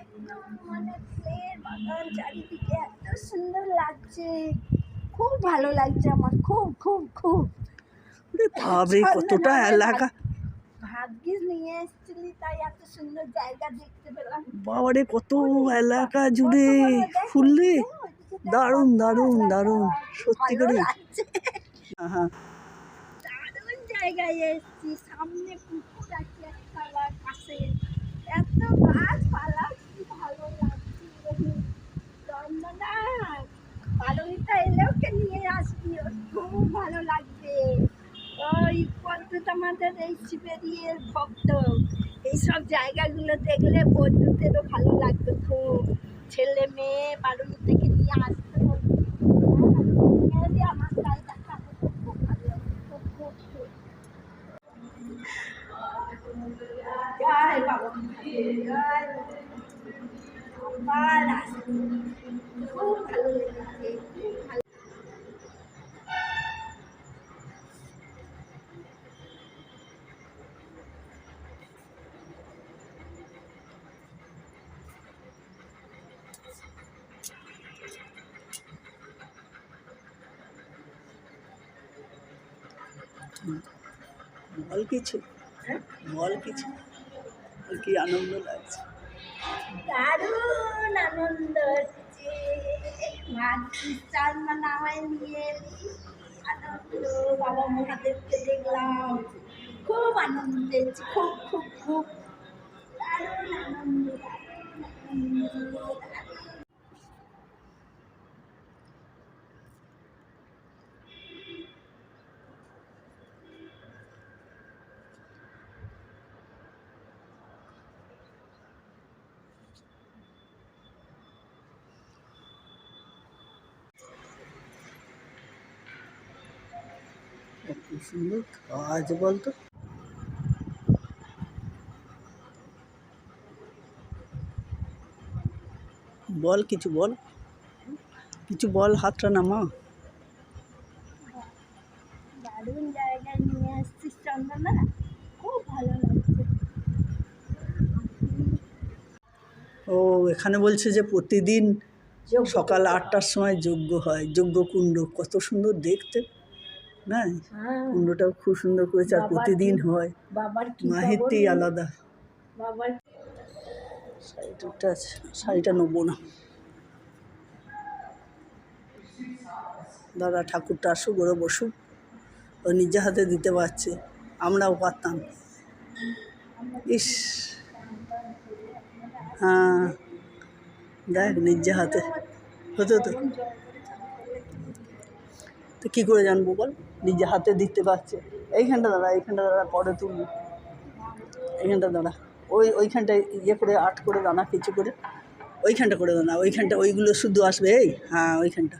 একদম মানে ফুলের বাগান চারিদিকে এত সুন্দর লাগছে। খুব ভালো লাগছে আমার খুব খুব খুব। বাপরে কতটা এলাকা। ভাগ্যিস নিয়ে এসেছিলি তাই এত সুন্দর জায়গা দেখতে পেলাম। বাবারে কত এলাকা জুড়ে। ফুললে দারুণ দারুণ দারুণ। সত্যি করে। হ্যাঁ দারুণ জায়গায় এসেছি। সামনে পুকুর আছে পাশে এত গাছপালা কি ভালো লাগছে চন্দনা পালনিটা এলেও কে নিয়ে আসবি, ওর খুব ভালো লাগবে। ওই পদ্মুত আমাদের এই শিবেরিয়ের ভক্ত, এইসব জায়গাগুলো দেখলে বন্ধুদেরও ভালো লাগবে খুব। ছেলে মেয়ে পালনি থেকে নিয়ে আসতে বলবি হ্যাঁ, নিয়ে এলে আমার জায়গা খুব ভালো লাগবে খুব খুব খুব জয় বাবা খুব ভালো খুব ভালো বল কিছু। বল কিছু। আর কি আনন্দ লাগছে? দারুণ আনন্দ হচ্ছে। মাতৃস্থান নামায় নিয়ে আনন্দ, বাবা মহাদেবকে দেখলাম। খুব আনন্দ খুব খুব খুব দারুণ আনন্দ দারুণ আনন্দ, দারুণ কত সুন্দর। কাজ বলতো। বল কিছু বল। কিছু বল হাতটা নামা। দারুণ জায়গায় নিয়ে এসছিস চন্দনা। খুব ভালো লাগছে। ও এখানে বলছে যে প্রতিদিন সকাল আটটার সময় যজ্ঞ হয়। যজ্ঞ কুণ্ড। কত সুন্দর দেখতে। না হ্যাঁ। কুণ্ডটাও খুব সুন্দর করেছে আর প্রতিদিন হয়। বাবার কি মাহিরটি খবর? আলাদা। শাড়িটা শাড়িটা নেব না। দাদা ঠাকুরটা আসুক ওরা বসুক। ও নিজে হাতে দিতে পারছে আমরাও পারতাম। ইস। হ্যাঁ। দেখ নিজে হাতে। হতো তো? তো কী করে জানব বল? নিজে হাতে দিতে পারছে এইখানটা দাঁড়া এইখানটা দাঁড়া, পরে তুলবো। এইখানটা দাঁড়া। ওই, ওইখানটায় ইয়ে করে, আট করে দানা কিছু করে, ওইখানটা করে দাঁড়া ওইখানটা, ওইগুলো শুদ্ধ আসবে, এই? হ্যাঁ ওইখানটা।